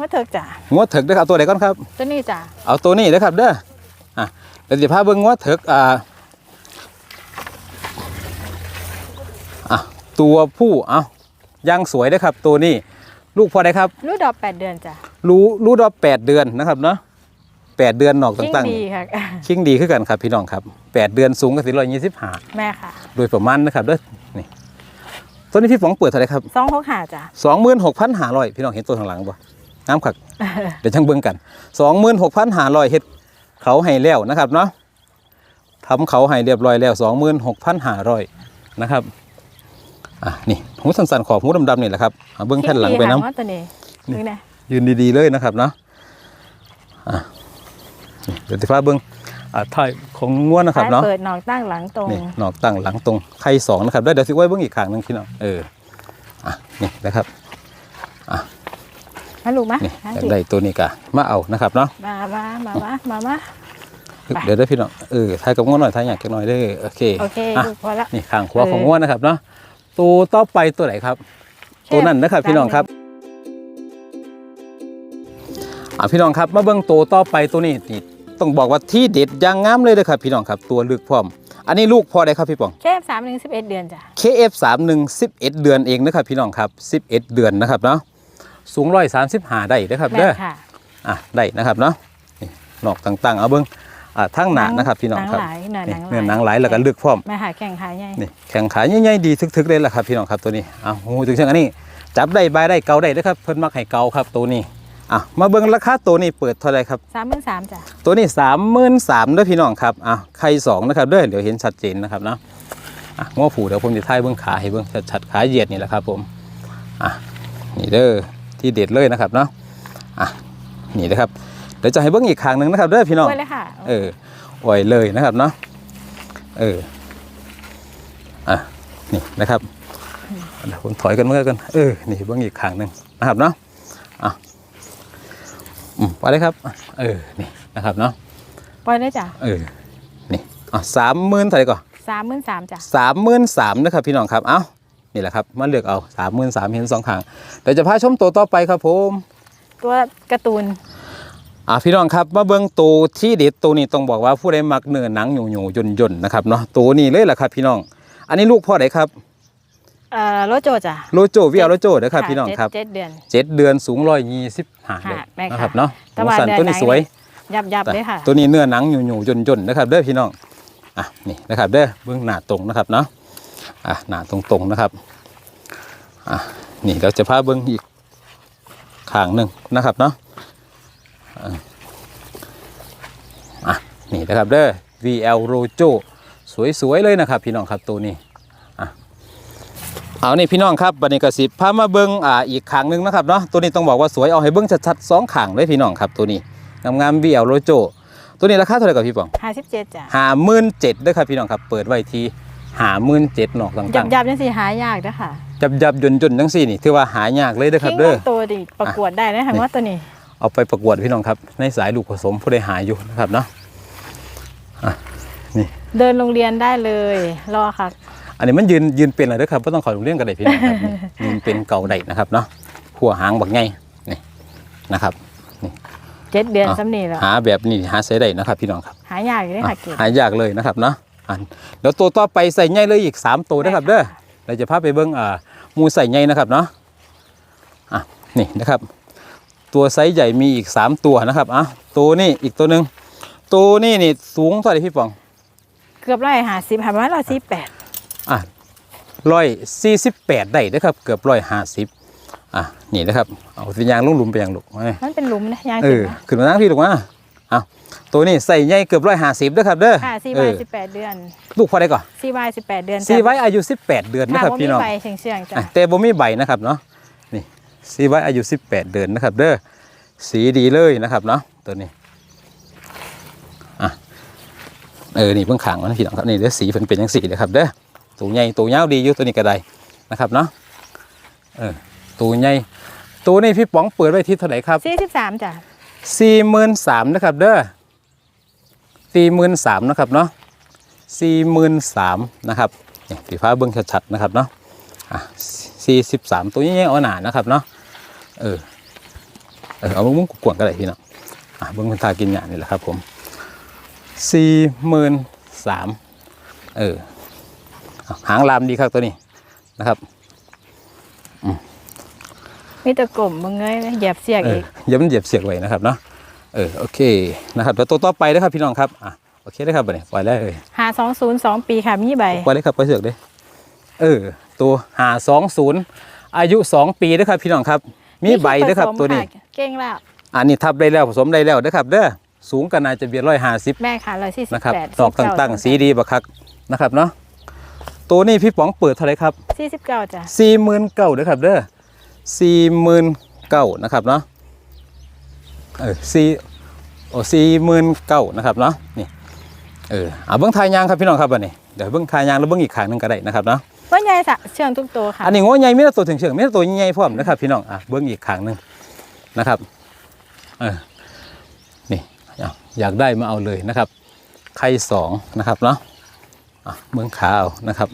ว่าเถิกจ้ะงวดเถิกเด้อครับเอาตัวไหนก่อนครับ ตัวนี้จ้ะเอาตัวนี้นะครับเด้ออะเดี๋ยวจะพาเบิ่งงวดเถิกอ่าอะตัวผู้เอายังสวยเด้อครับ ตัวนี้ลูกพอได้ครับลูกดอกแปดเดือนจ้ะรู้รู้ดอกแปดเดือนนะครับเนาะแปดเดือนหนอกยิ่งต่างดีค่ะๆชิงดีขึ้นกันครับพี่น้องครับแปดเดือนสูงกับสี่ร้อยยี่สิบห้าแม่ค่ะ โดยประมาณนะครับเด้อนี่ตัวนี้พี่ป๋องเปิดเท่าไหร่ครับสองหกหาจ้ะสองหมื่นหกพันห้าร้อยพี่น้องเห็นตัวข้างหลัง บ่น้ำขักเดี๋ยวช่างเบิ่งกันสองหมื่นหกพันห้าร้อยเฮ็ดเขาให้แล้วนะครับเนาะทำเขาให้เรียบร้อยแล้วสองหมื่นหกพันห้าร้อยนะครับอะนี่หูสันๆขอบหูดำๆนี่แหละครับเอาเบิ่งแผ่นหลังไปน้คิดดีค่ะว่าตัวนี้นี่นะำยืนดีๆเลยนะครับเนาะอะนี่เดี๋ยวติฟ้าเบิ่งอะถ่ายของง้วนนะครับท้ายเนาะเปิดหนอกตั้งหลังตรงนี่หนอกตั้งหลังตรงไข่สองนะครับได้เดี๋ยวสิไว้เบิ่งอีกข้างหนึงพี่น้องเอออะนี่นะครับ มาลูกมะนี่มาอยากสิได้ตัวนี้กะมาเอานะครับเนาะมามามามามามา ไป เดี๋ยวได้พี่น้องเออถ่ายกับง้วนหน่อยถ่ายอยากจักหน่อยเด้อโอเคโอเคอะลูกพอละ นี่ข้างขวาเออของง้วนนะครับเนาะตัวต่อไปตัวไหนครับ ตัวนั้นนะครับพี่น้องครับอะพี่น้องครับมาเบิ่งตัวต่อไปตัวนี้นี่ต้องบอกว่าที่เด็ดอยางงามเลยนะครับ พี่น้องครับตัวลึกพร้อม อันนี้ลูกพอได้ครับพี่ป๋องแค่สามหนึ่งสิบเอ็ดเดือนจ้ะ KF31 11 เดือนเองนะครับพี่น้องครับ 11 เดือนนะครับเนาะ สูงร้อยสามสิบห้าได้นะครับแม่เด้อค่ะอะได้นะครับเนาะนี่นอกต่างๆ เอาเบิ้งอะทั้งหนานะครับพี่น้องหนังครับหลายเนื้อหนี่นังหลายเนื้อหนังไหลายแล้วก็ลึกพร้อมแม่ค่ะแข่งขายใหญ่นี่แข็งขาใหญ่ๆดีทึกๆเลยแหละครับพี่น้องครับตัวนี้อะหูถึงเชิงอันนี้ จับได้บายได้เกาได้นะครับเพิ่นมักให้เกาครับตัวนี้อะมาเบิ้งราคาตัวนี้เปิดเท่าไหรครับสามหมื่นสามจ้ะตัวนี้สามหมื่นสามด้วยพี่น้องครับอะไข่สองนะครับเด้อเดี๋ยวเห็นชัดเจนนะครับเนาะอะง้อผูเดี๋ยวผมจะท้ายเบิ้งขาให้เบิ้งชัดๆขาเหยียดนี่แหละครับผมอะนี่เด้อ ที่เด็ดเลยนะครับเนาะอะนี่นะครับเดี๋ยวจะให้เบิ้งอีกขางหนึ่งนะครับเด้อพี่น้องไว้เลยค่ะเออปล่อยเลยนะครับเนาะเอออะนี่นะครับเดี๋ยวผมถอยกันเมื่อกันเออนี่เบื้องอีกข้างหนึ่งนะครับเนาะอะอืมไปเลยครับเออนี่นะครับเนาะปล่อยเลยจ้ะเออนี่อะสามหมื่นเท่าไหร่ก่อนสามหมื่นสามจ้ะสามหมื่นสามนะครับพี่น้องครับเอ้า นี่แหละครับมาเลือกเอาสามหมื่นสามเห็นสองข้างเดี๋ยวจะพาชมตัวต่อไปครับผมตัวการ์ตูนอ่าพี่น้องครับมาเบิ่งตัวที่เด็ดตัวนี้ต้องบอกว่าผู้ใดมักเนื้อหนังหยู่หยู่ย่นย่นๆนะครับเนาะตัวนี้เลยแหละครับพี่น้อง อันนี้ลูกพ่อไหนครับเอ่อโรโจจ้ะโลโจวิอาโลโจนะครับพี่น้องครับเจ็ดเจ็ดเดือนเจ็ดเดือนสูงร้อยยี่สิบห้าค่ะแม่ค่ะนะครับเนาะแต่ว่าสันเนื้อตัวนี้หนังสวยยับยับเลยค่ะตัวนี้เนื้อหนังหยู่หยู่ย่นย่นๆนะครับเด้อพี่น้องอะนี่นะครับเด้อเบื้องหน้าตรงนะครับเนาะ อะหน้าตรงตรงๆนะครับอะนี่เราจะพาเบื้องอีกข้างหนึ่งนะครับเนาะอะนี่นะครับเด้อ VL Rojo สวย ๆ เลยนะครับ พี่น้องครับตัวนี้อะเอานี่พี่น้องครับบันนี้กสิพามาเบิ้งอ่าอีกขางหนึงนะครับเนาะตัวนี้ต้องบอกว่าสวยเอาให้เบิ้งชัดๆสองขางเลยพี่น้องครับตัวนี้งามๆ VL Rojo ตัวนี้ราคาเท่าไหร่กับพี่ป๋องห้าสิบเจ็ดจ้ะห้าหมื่นเจ็ดด้วยครับพี่น้องครับเปิดไว้ที่ ห้าหมื่นเจ็ดนอกต่ยัาบงยับนี่สิหายากนะค่ะๆจับจับๆยนยนๆจังสี่นี่ถือว่าหายากเลยเด้อครับทิ้งเด้อตัวดิประกวดได้นะค่ะนี่ว่าตัวนี้ เอาไปประกวดพี่น้องครับ ในสายลูกผสมผู้ใดหายอยู่นะครับเนาะเดินโรงเรียนได้เลยรอค่ะ อันนี้มันยืนยืนเป็นอะไรด้วยครับไม่ต้องขอโรงเรียนกันได้พี่น้องครับนี่ยืนเป็นเก่าได้นะครับเนาะหัวหางบักไงนี่นะครับเจ็ดเดือนอะสำนีแล้วหาแบบนี้หาใช้ได้นะครับ พี่น้องครับ หายากอยู่เลยค่ะอะเกดหายากเลยนะครับเนาะ อันเดี๋ยวตัวต่อไปใส่ใหญ่เลยอีก 3 ตัวนะครับเด้อเราจะพาไปเบิ้งอ่าหมูใส่ใหญ่นะครับเนาะอะนี่นะครับ ตัวไซส์ใหญ่มีอีก 3 ตัวนะครับอะตัวนี้อีกตัวหนึ่งตัวนี้นี่สูงเท่าไหร่พี่ปอง เกือบร้อยห้าสิบค่ะประมาณร้อยสี่แปดอะร้อยสี่สิบแปดได้นะครับ เกือบร้อยห้าสิบอะนี่นะครับเอาสิยางลุ่มหลุมไปยางลูกเอ้ยมันเป็นหลุมนะยางเอถึงอนะขึ้นมานั่งพี่ลูกมาเอาตัวนี้ใส่ใหญ่เกือบร้อยห้าสิบนะครับเด้อค่ะซีเอวายอสิบแปดเดือนลูกพอได้ก่อนซีวายสิบแปดเดือนซีไว้อายุสิบแปดเดือนนะค่ะครับว่าพี่มีน้องใบเฉียงเฉียงๆจ้ะอะแต่บ่มีใบนะครับเนาะนี่ซีไว้อายุสิบแปดเดือนนะครับเด้อสีดีเลยนะครับเนาะตัวนี้อะเออนี่เพิ่งขังมันพี่น้องครับนี่เด้อสีเป็นเป็นยังสีเลยครับเด้อตัวใหญ่ตัวยาวดีอยู่ตัวนี้ก็ได้นะครับเนาะเออตัวใหญ่ตัวนี้พี่ป๋องเปิดไว้ที่เท่าไหร่ครับสี่สิบสามจ้ะ สี่หมื่นสามนะครับเด้อสี่หมื่นสามนะครับเนาะสี่หมื่นสามนะครับนี่พี่ฟ้าเบิ้งชัดๆนะครับเนาะอะสี่สิบสามตัวใหญ่ๆเอาหนานะครับเนาะเออเออเอามุ้งกวางก็ได้พี่เน้องอะเบิ้งคนทากินหยานี่แหละครับผมสี่หมื่นสามเออหางลามดีครับตัวนี้นะครับ มีแตะกลมมึงเงยเหยียบเสียกเออีอกอย่ามันเหยียบเสียกไว้นะครับเนาะเออโอเคนะครับแล้วตัวต่อไปนะครับพี่น้องครับอะโอเคได้ครับบัดนี้ปล่อยได้เลยหาสองศูนย์สองปีค่ะมีใบปล่อยได้ครับปล่อยเสือกได้เออตัวหาสองศูนย์อายุสองปีนะครับพี่น้องครับมีใบด้วยครับผสมตัวนี้ค่ะเก่งแล้วอันนี้ทับได้แล้วผสมได้แล้วนะครับเด้อสูงกันน่าจะเบียดร้อยห้าสิบแม่ค่ะร้อยสี่สิบนะครับแปดดอกตั้งๆ สีดีบักคักนะครับเนาะตัวนี้พี่ป๋องเปิดเท่าไหรครับสี่สิบเก้าจ้ะสี่หมื่นเก้าเด้อครับเด้อ สี่หมื่นเก้านะครับเนาะเออสี่โอ้สี่หมื่นเก้านะครับเนาะนี่เออเอาเบิ้งทายยางครับพี่น้องครับอันนี้เดี๋ยวเบิ้งทายยางแล้วเบิ้งอีกขางหนึงก็ได้นะครับเนาะว่าใหญ่สะเชื่องทุกตัวค่ะอันนี้ง้อใหญ่ไม่ได้ตัวถึงเชิงไม่ได้ตัวใหญ่พร้อมนะครับพี่น้องอะเบิ้งอีกขางหนึงนะครับเออนี่เอาอยากได้มาเอาเลยนะครับไข่สองนะครับเนาะอะเบิ้งขาเอานะครับ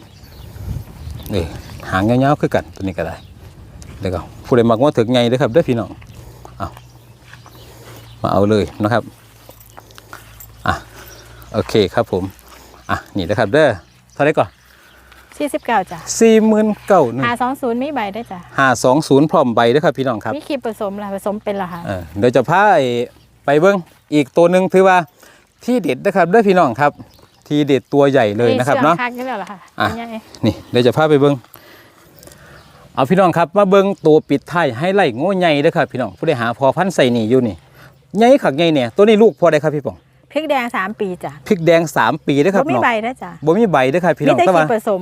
นี่หางเงาวๆคือกันตัวนี้ก็ได้ เดี๋ยวก็ผู้ใดมักว่าถึงไงเด้อครับเด้อพี่น้องเอามาเอาเลยนะครับอะโอเคครับผมอะนี่นะครับเด้อเท่าไหรก่อนสี่สิบเก้าจ้ะสี่หมื่นเก้าหนึ่งหาสองศูนย์มีใบได้วยจ้ะห้าสองศูนย์พร้อมใบด้วยครับพี่น้องครับมีคลิปผสมละผสมเป็นละค่ะเออเดี๋ยวจะพาไอ้ไปเบิ้งอีกตัวหนึ่งถือว่าที่เด็ดนะครับเด้วยพี่น้องครับ ที่เด็ดตัวใหญ่เลยนะครับเนาะชื่องคักนี่แหละค่ะอะใหญ่นี่เดี๋ยวจะพาไปเบิ้ง เอาพี่น้องครับมาเบิ้งตัวปิดท้ายให้ไล่โง่ใหญ่เด้อครับพี่น้องผู้ใดหาพอพันธุ์ใส่นี่อยู่นี่ใหญ่ขักใหญ่เนี่ยตัวนี้ลูกพอได้ครับพี่ป๋องพริกแดงสามปีจ้ะพริกแดงสามปีเด้อครับบ่มีน้องใบได้วยจ้ะบ่มีใบเด้อครับพี่มีน้องแต่แต่คลิว่าปผสม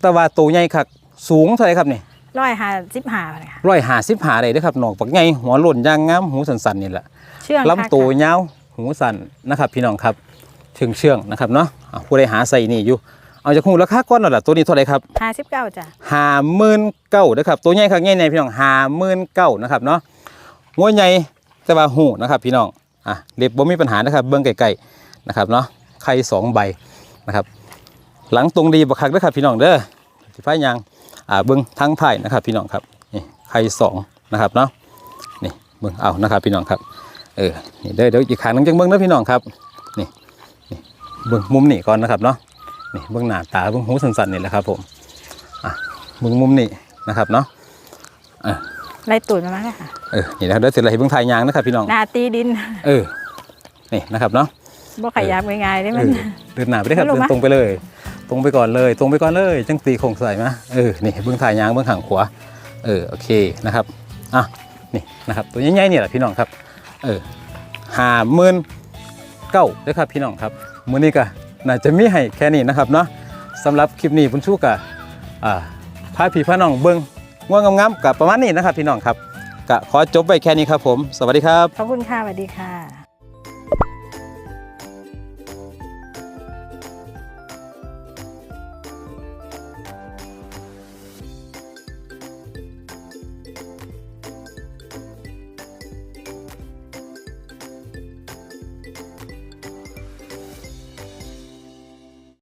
แต่ว่าตัวใหญ่ขักสูงเท่าไหร่ครับนี่ร้อยหาสิบห้าเลยค่ะร้อยห้าสิบหาได้เด้อครับน้องปักใหญ่หัวโล้นย่างงามหูสันๆนี่แหละ เชื่องคักลำตัวยาวหูสันนะครับพี่น้องครับเชื่องเชื่องๆนะครับเนาะอะผู้ใดหาใส่นี่อยู่ เอาจากหูราคาก้อนหน่อยล่ะตัวนี้เท่าไหร่ครับห้าสิบเก้าจ้ะห้าหมื่นเก้านะครับตัวใหญ่ครับใหญ่ในพี่น้องห้าหมื่นเก้านะครับเนาะหัวใหญ่แต่ว่าหูนะครับ พี่น้องอะเล็บบ่มีปัญหานะครับ เบื้องไกลๆนะครับเนาะไข่สองใบนะครับ หลังตรงดีบักคักเด้อครับ พี่น้องเด้อสิพายยางอ่าเบื้องทั้งไทายนะครับ พี่น้องครับนี่ไข่สองนะครับเนาะนี่เบื้องเอานะครับ พี่น้องครับเออนี่เด้อเดี๋ยวอีกครั้งหนึงจังเบิ้งนะพี่น้องครับนี่นี่เบิ้งมุมนี่ก่อนนะครับเนาะ นี่เบิ้งหน้าตาเบิ้งหูสันๆนี่แหละครับผมอะเบิ้งมุมนี่นะครับเนาะไล่ตูดมาไหมค่ะเออนี่นะครับเดี๋ยวเสร็จแล้วให้เบิ้งทายยางนะครับพี่น้องหนาตีดิน เออนี่นะครับเนาะบ่ขยับง่ายๆได้เอมันอเดินหน้าไปได้ครับไม่รู้เดินมั้ยตรงไปเลย ตรงไปก่อนเลย ตรงไปก่อนเลยจังตีโคงใส่มาเออนี่เบิ้งทายยางเบิ้งหางขวาเออโอเคนะครับอะนี่นะครับตัวใหญ่ๆเนี่ยแหละพี่น้องครับ เออห้าหมื่นเก้าด้วยครับพี่น้องครับมื้อนี้ก็ น่าจะมีให้แค่นี้นะครับเนาะสำหรับคลิปนี้คุณชูกะอ่าพาผีพาน้องเบิ้งง่วงงามๆกับประมาณนี้นะครับพี่น้องครับก็ขอจบไปแค่นี้ครับผม สวัสดีครับ ขอบคุณค่ะสวัสดีค่ะ